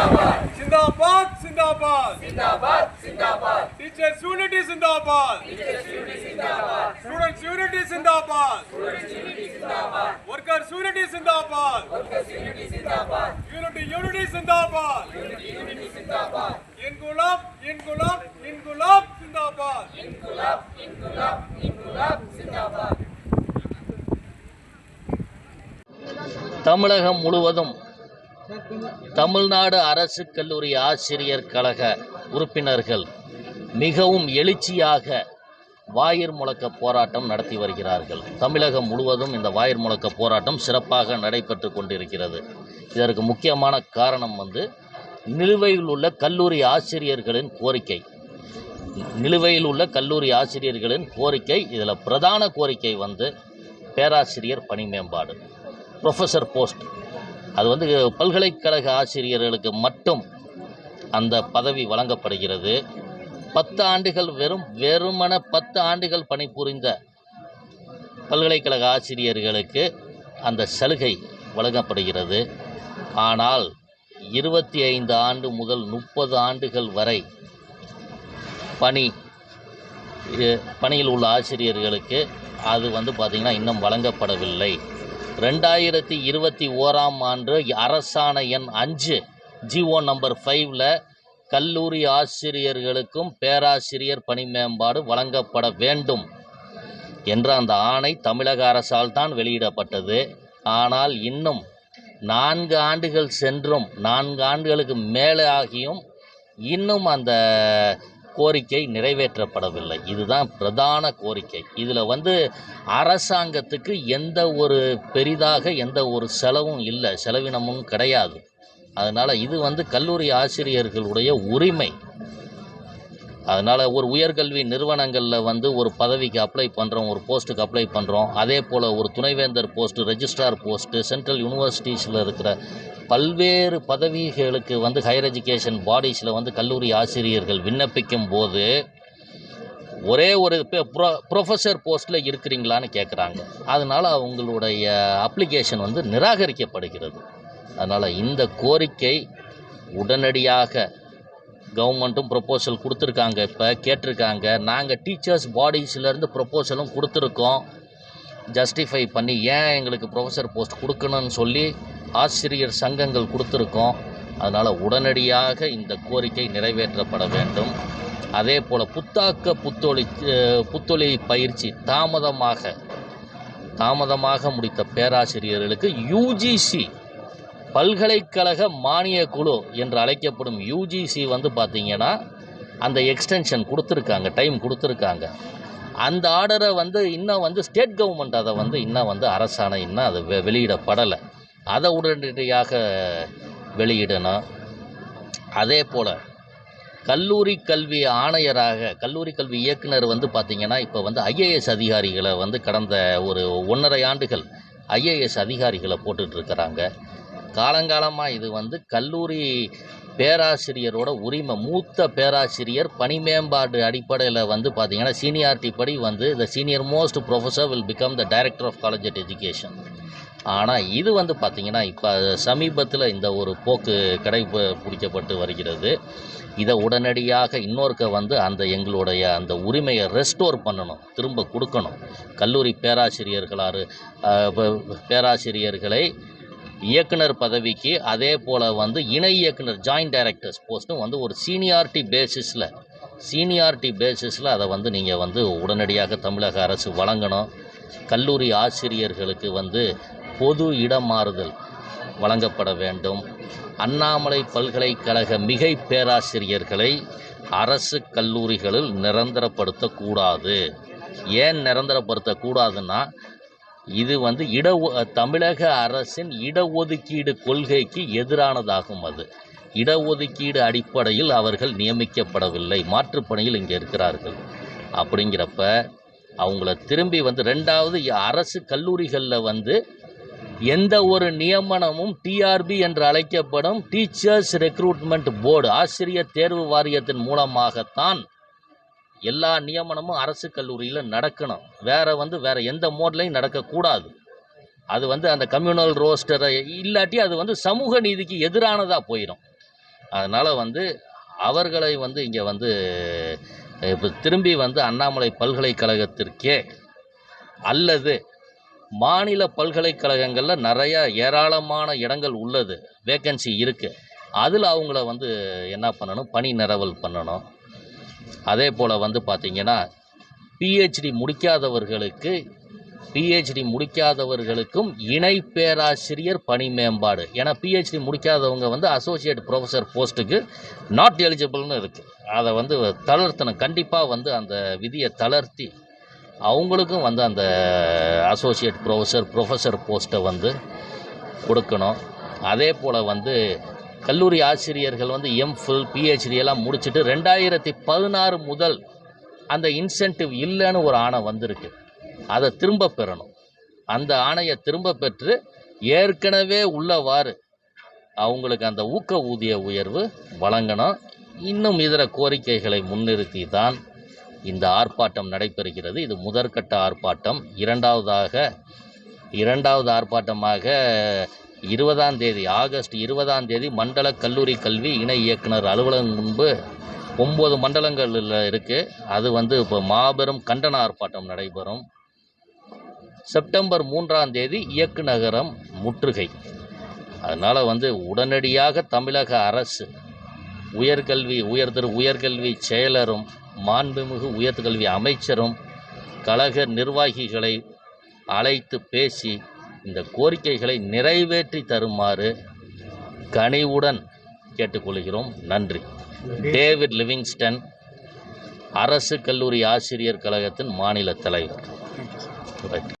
சிந்தாபாத். சிந்தாபாத் சிந்தாபாத். சிந்தாபாத் டீச்சர்ஸ் யூனிட்டி சிந்தாபாத் ஸ்டூடெண்ட்ஸ் யூனிட்டி சிந்தாபாத் ஒர்க்கர்ஸ் யூனிட்டி சிந்தாபாத் யூனிட்டி யூனிட்டி சிந்தாபாத் இன்குலாப் இன்குலாப் இன்குலாப் சிந்தாபாத் தமிழகம் முழுவதும் தமிழ்நாடு அரசு கல்லூரி ஆசிரியர் கழக உறுப்பினர்கள் மிகவும் எழுச்சியாக வாயிர் முழக்க போராட்டம் நடத்தி வருகிறார்கள். தமிழகம் முழுவதும் இந்த வாயிர் முழக்க போராட்டம் சிறப்பாக நடைபெற்று கொண்டிருக்கிறது. இதற்கு முக்கியமான காரணம் வந்து நிலுவையில் உள்ள கல்லூரி ஆசிரியர்களின் கோரிக்கை. நிலுவையில் உள்ள கல்லூரி ஆசிரியர்களின் கோரிக்கை இதில் பிரதான கோரிக்கை வந்து பேராசிரியர் பணி மேம்பாடு ப்ரொஃபஸர் போஸ்ட் அது வந்து பல்கலைக்கழக ஆசிரியர்களுக்கு மட்டும் அந்த பதவி வழங்கப்படுகிறது. பத்து ஆண்டுகள் வெறும் வெறுமன பத்து ஆண்டுகள் பணிபுரிந்த பல்கலைக்கழக ஆசிரியர்களுக்கு அந்த சலுகை வழங்கப்படுகிறது. ஆனால் இருபத்தி ஐந்து ஆண்டு முதல் முப்பது ஆண்டுகள் வரை பணி இது பணியில் உள்ள ஆசிரியர்களுக்கு அது வந்து பார்த்திங்கன்னா இன்னும் வழங்கப்படவில்லை. ரெண்டாயிரத்தி இருபத்தி ஓராம் ஆண்டு அரசாணை எண் அஞ்சு ஜிஓ நம்பர் ஃபைவ்ல கல்லூரி ஆசிரியர்களுக்கும் பேராசிரியர் பணி மேம்பாடு வழங்கப்பட வேண்டும் என்ற அந்த ஆணை தமிழக அரசால் தான் வெளியிடப்பட்டது. ஆனால் இன்னும் நான்கு ஆண்டுகள் சென்றும் நான்கு ஆண்டுகளுக்கு மேலே ஆகியும் இன்னும் அந்த கோரிக்கை நிறைவேற்றப்படவில்லை. இதுதான் பிரதான கோரிக்கை. இதில் வந்து அரசாங்கத்துக்கு எந்த ஒரு பெரிதாக எந்த ஒரு செலவும் இல்லை. செலவினமும் கிடையாது. அதனால் இது வந்து கல்லூரி ஆசிரியர்களுடைய உரிமை. அதனால் ஒரு உயர்கல்வி நிறுவனங்களில் வந்து ஒரு பதவிக்கு அப்ளை பண்ணுறோம் ஒரு போஸ்ட்டுக்கு அப்ளை பண்ணுறோம் அதே போல் ஒரு துணைவேந்தர் போஸ்ட்டு ரெஜிஸ்ட்ரார் போஸ்ட்டு சென்ட்ரல் யூனிவர்சிட்டிஸில் இருக்கிற பல்வேறு பதவிகளுக்கு வந்து ஹையர் எஜுகேஷன் பாடிஸில் வந்து கல்லூரி ஆசிரியர்கள் விண்ணப்பிக்கும் போது ஒரே ஒரு ப்ரொ ப்ரொஃபஸர் போஸ்ட்டில் இருக்கிறீங்களான்னு கேட்குறாங்க அதனால் அவங்களுடைய அப்ளிகேஷன் வந்து நிராகரிக்கப்படுகிறது. அதனால் இந்த கோரிக்கை உடனடியாக கவர்மெண்ட்டும் ப்ரொப்போசல் கொடுத்துருக்காங்க. இப்போ கேட்டிருக்காங்க. நாங்கள் டீச்சர்ஸ் பாடிஸ்லேருந்து ப்ரொப்போசலும் கொடுத்துருக்கோம். ஜஸ்டிஃபை பண்ணி ஏன் எங்களுக்கு ப்ரொஃபஸர் போஸ்ட் கொடுக்கணும்னு சொல்லி ஆசிரியர் சங்கங்கள் கொடுத்துருக்கோம். அதனால் உடனடியாக இந்த கோரிக்கை நிறைவேற்றப்பட வேண்டும். அதே போல் புத்தாக்க புத்தொழி புத்தொழி பயிற்சி தாமதமாக தாமதமாக முடித்த பேராசிரியர்களுக்கு யூஜிசி பல்கலைக்கழக மானிய குழு என்று அழைக்கப்படும் யூஜிசி வந்து பார்த்திங்கன்னா அந்த எக்ஸ்டென்ஷன் கொடுத்துருக்காங்க டைம் கொடுத்துருக்காங்க. அந்த ஆர்டரை வந்து இன்னும் வந்து ஸ்டேட் கவர்மெண்ட் அதை வந்து இன்னும் வந்து அரசாணை இன்னும் அது வெ வெளியிடப்படலை. அதை உடனடியாக வெளியிடணும். அதே போல் கல்லூரி கல்வி ஆணையராக கல்லூரி கல்வி இயக்குனர் வந்து பார்த்திங்கன்னா இப்போ வந்து ஐஏஎஸ் அதிகாரிகளை வந்து கடந்த ஒரு ஒன்றரை ஆண்டுகள் ஐஏஎஸ் அதிகாரிகளை போட்டுட்ருக்கிறாங்க. காலங்காலமாக இது வந்து கல்லூரி பேராசிரியரோட உரிமை மூத்த பேராசிரியர் பணி மேம்பாடு அடிப்படையில் வந்து பார்த்திங்கன்னா சீனியாரிட்டி படி வந்து the senior most professor will become the director of college at education ஆனால் இது வந்து பார்த்திங்கன்னா இப்போ சமீபத்தில் இந்த ஒரு போக்கு கடை பிடிக்கப்பட்டு வருகிறது. இதை உடனடியாக இன்னொருக்க வந்து அந்த எங்களுடைய அந்த உரிமையை ரெஸ்டோர் பண்ணணும் திரும்ப கொடுக்கணும். கல்லூரி பேராசிரியர்களாறு பேராசிரியர்களை இயக்குனர் பதவிக்கு அதே போல் வந்து இணை இயக்குனர் ஜாயின்ட் டைரக்டர்ஸ் போஸ்ட்டும் வந்து ஒரு சீனியாரிட்டி பேசிஸில் சீனியாரிட்டி பேசிஸில் அதை வந்து நீங்கள் வந்து உடனடியாக தமிழக அரசு வழங்கணும். கல்லூரி ஆசிரியர்களுக்கு வந்து பொது இடமாறுதல் வழங்கப்பட வேண்டும். அண்ணாமலை பல்கலைக்கழக மிகை பேராசிரியர்களை அரசு கல்லூரிகளில் நிரந்தரப்படுத்தக்கூடாது. ஏன் நிரந்தரப்படுத்தக்கூடாதுன்னா இது வந்து இட தமிழக அரசின் இடஒதுக்கீடு கொள்கைக்கு எதிரானதாகும் அது. இடஒதுக்கீடு அடிப்படையில் அவர்கள் நியமிக்கப்படவில்லை. மாற்றுப்பணியில் இங்கே இருக்கிறார்கள். அப்படிங்கிறப்ப அவங்கள திரும்பி வந்து ரெண்டாவது அரசு கல்லூரிகளில் வந்து எந்த ஒரு நியமனமும் டிஆர்பி என்று அழைக்கப்படும் டீச்சர்ஸ் ரெக்ரூட்மெண்ட் போர்டு ஆசிரியர் தேர்வு வாரியத்தின் மூலமாகத்தான் எல்லா நியமனமும் அரசு கல்லூரியில் நடக்கணும். வேற வந்து வேற எந்த மோட்லையும் நடக்கக்கூடாது. அது வந்து அந்த கம்யூனல் ரோஸ்டரை இல்லாட்டி அது வந்து சமூக நீதிக்கு எதிரானதாக போயிடும் அதனால் வந்து அவர்களை வந்து இங்கே வந்து இப்போ திரும்பி வந்து அண்ணாமலை பல்கலைக்கழகத்திற்கே அல்லது மாநில பல்கலைக்கழகங்களில் நிறையா ஏராளமான இடங்கள் உள்ளது வேக்கன்சி இருக்குது அதில் அவங்கள வந்து என்ன பண்ணணும்? பணி நிரவல் பண்ணணும். அதே போல் வந்து பார்த்திங்கன்னா பிஹெச்டி முடிக்காதவர்களுக்கு பிஹெச்டி முடிக்காதவர்களுக்கும் இணை பேராசிரியர் பணி மேம்பாடு. ஏன்னா பிஹெச்டி முடிக்காதவங்க வந்து அசோசியேட் ப்ரொஃபஸர் போஸ்ட்டுக்கு நாட் எலிஜிபிள்னு இருக்குது அதை வந்து தளர்த்தணும். கண்டிப்பாக வந்து அந்த விதியை தளர்த்தி அவங்களுக்கும் வந்து அந்த அசோசியேட் ப்ரொஃபஸர் ப்ரொஃபஸர் போஸ்ட்டை வந்து கொடுக்கணும். அதே போல் வந்து கல்லூரி ஆசிரியர்கள் வந்து எம்ஃபில் பிஹெச்டி எல்லாம் முடிச்சுட்டு ரெண்டாயிரத்தி பதினாறு முதல் அந்த இன்சென்டிவ் இல்லைன்னு ஒரு ஆணை வந்திருக்கு. அதை திரும்ப பெறணும். அந்த ஆணையை திரும்ப பெற்று ஏற்கனவே உள்ளவாறு அவங்களுக்கு அந்த ஊக்க ஊதிய உயர்வு வழங்கணும். இன்னும் இதர கோரிக்கைகளை முன்னிறுத்தி தான் இந்த ஆர்ப்பாட்டம் நடைபெறுகிறது. இது முதற்கட்ட ஆர்ப்பாட்டம். இரண்டாவதாக இரண்டாவது ஆர்ப்பாட்டமாக இருபதாம் தேதி ஆகஸ்ட் இருபதாம் தேதி மண்டல கல்லூரி கல்வி இணை இயக்குனர் அலுவலகம் முன்பு ஒம்பது மண்டலங்களில் இருக்குது அது வந்து இப்போ மாபெரும் கண்டன ஆர்ப்பாட்டம் நடைபெறும். செப்டம்பர் மூன்றாம் தேதி இயக்குநகரம் முற்றுகை. அதனால் வந்து உடனடியாக தமிழக அரசு உயர்கல்வி உயர்திரு உயர்கல்வி செயலரும் மாண்புமிகு உயர்கல்வி அமைச்சரும் கழக நிர்வாகிகளை அழைத்து பேசி இந்த கோரிக்கைகளை நிறைவேற்றி தருமாறு கனிவுடன் கேட்டுக்கொள்கிறோம். நன்றி. டேவிட் லிவிங்ஸ்டன் அரசு கல்லூரி ஆசிரியர் கழகத்தின் மாநில தலைவர். ரைட்